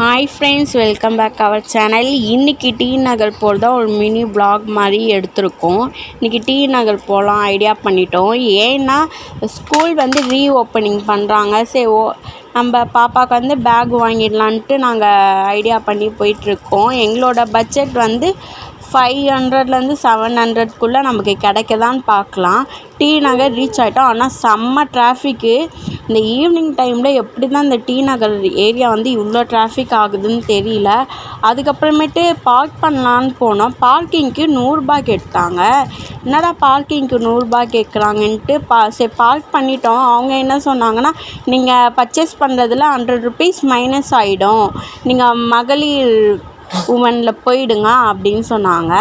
Hi friends welcome back our channel இன்றைக்கி D Nagar போகிறதா ஒரு மினி பிளாக் மாதிரி எடுத்திருக்கோம். இன்றைக்கி டி நகர் போகலாம் ஐடியா பண்ணிட்டோம். ஏன்னா ஸ்கூல் வந்து ரீ ஓப்பனிங் பண்ணுறாங்க சரி ஓ நம்ம பாப்பாவுக்கு வந்து பேக் வாங்கிடலான்ட்டு நாங்கள் ஐடியா பண்ணி போயிட்டுருக்கோம். எங்களோட பட்ஜெட் வந்து ஃபைவ் ஹண்ட்ரட்லேருந்து செவன் ஹண்ட்ரட்குள்ளே நமக்கு கிடைக்கதான்னு பார்க்கலாம். டி நகர் ரீச் ஆகிட்டோம் ஆனால் செம்ம டிராஃபிக்கு இந்த ஈவினிங் டைமில் எப்படி தான் இந்த டி நகர் ஏரியா வந்து இவ்வளோ டிராஃபிக் ஆகுதுன்னு தெரியல. அதுக்கப்புறமேட்டு பார்க் பண்ணலான்னு போனோம். பார்க்கிங்க்கு நூறுரூபா கேட்டாங்க. என்னடா பார்க்கிங்க்கு நூறுரூபா கேட்குறாங்கன்ட்டு பா சரி பார்க் பண்ணிட்டோம். அவங்க என்ன சொன்னாங்கன்னா நீங்கள் பர்ச்சேஸ் பண்ணுறதுல ஹண்ட்ரட் ருபீஸ் மைனஸ் ஆகிடும் நீங்கள் மகளிர் உமனில் போயிடுங்க அப்படின்னு சொன்னாங்க.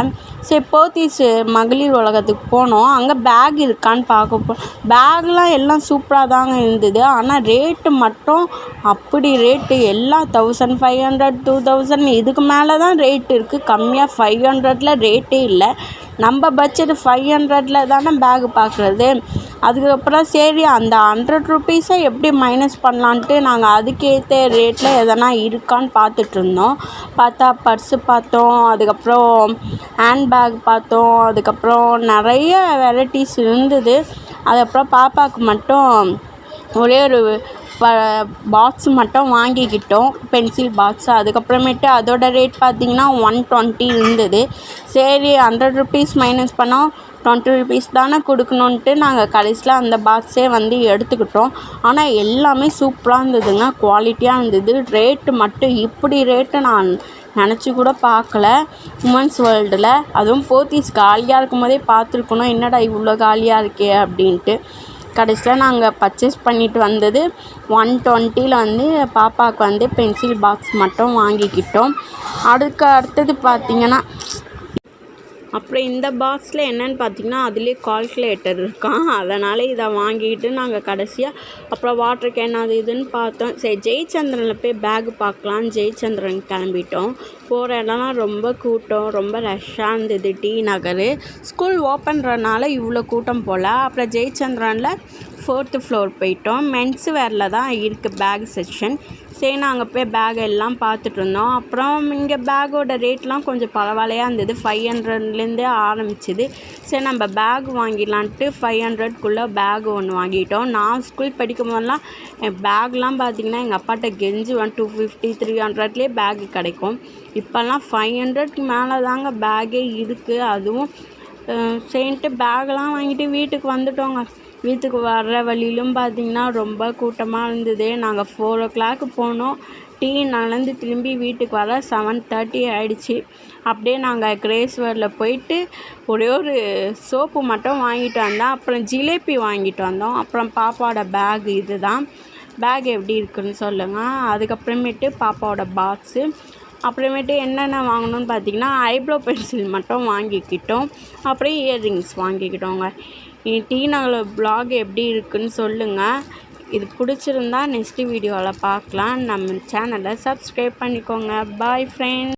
சரி போத்தீஸ் மகளிர் உலகத்துக்கு போனோம். அங்கே பேக் இருக்கான்னு பார்க்க போ பேக்லாம் எல்லாம் சூப்பராக தாங்க இருந்தது. ஆனால் ரேட்டு மட்டும் அப்படி ரேட்டு எல்லாம் thousand five hundred two thousand இதுக்கு மேலே தான் ரேட் இருக்குது கம்மியாக ஃபைவ் ஹண்ட்ரடில் ரேட்டே இல்லை. நம்ம பட்ஜெட் ஃபைவ் ஹண்ட்ரடில் தானே பேக் பார்க்குறது அதுக்கப்புறம் சரி அந்த ஹண்ட்ரட் ருபீஸை எப்படி மைனஸ் பண்ணலான்ட்டு நாங்கள் அதுக்கேற்ற ரேட்டில் எதனா இருக்கான்னு பார்த்துட்ருந்தோம் பார்த்தா பர்ஸு பார்த்தோம் அதுக்கப்புறம் ஹேண்ட்பேக் பார்த்தோம் அதுக்கப்புறம் நிறைய வெரைட்டிஸ் இருந்தது. அதுக்கப்புறம் பாப்பாவுக்கு மட்டும் ஒரே ஒரு பாக்ஸ் மட்டும் வாங்கிக்கிட்டோம் பென்சில் பாக்ஸ் அதுக்கப்புறமேட்டு அதோட ரேட் பார்த்திங்கன்னா ஒன் டுவெண்ட்டி இருந்தது. சரி ஹண்ட்ரட் ருபீஸ் மைனஸ் பண்ணோம். டுவெண்ட்டி ருபீஸ் தானே கொடுக்கணுன்ட்டு நாங்கள் கடைசியில் அந்த பாக்ஸே வந்து எடுத்துக்கிட்டோம். ஆனால் எல்லாமே சூப்பராக இருந்ததுங்க குவாலிட்டியாக இருந்தது. ரேட்டு மட்டும் இப்படி ரேட்டு நான் நினச்சி கூட பார்க்கல. உமன்ஸ் வேர்ல்டில் அதுவும் போத்தீஸ் காலியாக இருக்கும் போதே பார்த்துருக்கணும். என்னடா இவ்வளோ காலியாக இருக்கே அப்படின்ட்டு. கடைசியில் நாங்கள் பர்ச்சேஸ் பண்ணிட்டு வந்தது ஒன் டுவெண்ட்டியில் வந்து பாப்பாவுக்கு வந்து பென்சில் பாக்ஸ் மட்டும் வாங்கிக்கிட்டோம். அதுக்கு அடுத்தது பார்த்திங்கன்னா அப்புறம் இந்த பாக்ஸில் என்னென்னு பார்த்தீங்கன்னா அதுலேயே கால்குலேட்டர் இருக்கான் அதனால் இதை வாங்கிட்டு நாங்கள் கடைசியாக அப்புறம் வாட்டர் கேன் அது இதுன்னு பார்த்தோம். சரி ஜெயச்சந்திரனில் போய் பேக் பார்க்கலாம் ஜெயச்சந்திரன் கிளம்பிட்டோம். போகிற இடம்லாம் ரொம்ப கூட்டம் ரொம்ப ரஷ்ஷாக இருந்தது டி நகர். ஸ்கூல் ஓப்பன்றனால இவ்வளோ கூட்டம் போல். அப்புறம் ஜெயச்சந்திரனில் ஃபோர்த்து ஃப்ளோர் போயிட்டோம். மென்ஸ் வேரில் தான் இருக்குது பேக் செக்ஷன் சரி நாங்கள் போய் பேக் எல்லாம் பார்த்துட்டு இருந்தோம். அப்புறம் இங்கே பேக்கோட ரேட்லாம் கொஞ்சம் பரவாயில்லையா இருந்தது. ஃபைவ் ஹண்ட்ரட்லேருந்தே ஆரம்பிச்சிது. சரி நம்ம பேக் வாங்கிடலான்ட்டு ஃபைவ் ஹண்ட்ரட்குள்ளே பேக் ஒன்று வாங்கிட்டோம். நான் ஸ்கூல் படிக்கும் போதெல்லாம் என் பேக்லாம் பார்த்திங்கன்னா எங்கள் அப்பாட்ட கெஞ்சி ஒன் டூ ஃபிஃப்டி த்ரீ ஹண்ட்ரட்லேயே பேக் கிடைக்கும். இப்போல்லாம் ஃபைவ் ஹண்ட்ரட்க்கு மேலே தாங்க பேக்கே இருக்குது அதுவும் சரின்ட்டு பேக்லாம் வாங்கிட்டு வீட்டுக்கு வந்துட்டோங்க. வீட்டுக்கு வர்ற வழியிலும் பார்த்திங்கன்னா ரொம்ப கூட்டமாக இருந்தது. நாங்கள் ஃபோர் ஓ கிளாக்கு போனோம். டீ நடந்து திரும்பி வீட்டுக்கு வர செவன் தேர்ட்டி ஆகிடுச்சி அப்படியே நாங்கள் கிரேஸ்வரில் போயிட்டு ஒரே ஒரு சோப்பு மட்டும் வாங்கிட்டு வந்தோம். அப்புறம் ஜிலேபி வாங்கிட்டு வந்தோம். அப்புறம் பாப்பாவோட பேக் இது தான் பேக் எப்படி இருக்குன்னு சொல்லுங்கள் அதுக்கப்புறமேட்டு பாப்பாவோட பாக்ஸு அப்புறமேட்டு என்னென்ன வாங்கணும்னு பார்த்தீங்கன்னா ஐப்ரோ பென்சில் மட்டும் வாங்கிக்கிட்டோம். அப்புறம் இயர்ரிங்ஸ் வாங்கிக்கிட்டோங்க. டி நகர் ப்ளாக் எப்படி இருக்குன்னு சொல்லுங்கள் இது பிடிச்சிருந்தா நெக்ஸ்ட்டு வீடியோவில் பார்க்கலாம். நம்ம சேனலை சப்ஸ்கிரைப் பண்ணிக்கோங்க. பாய் ஃப்ரெண்ட்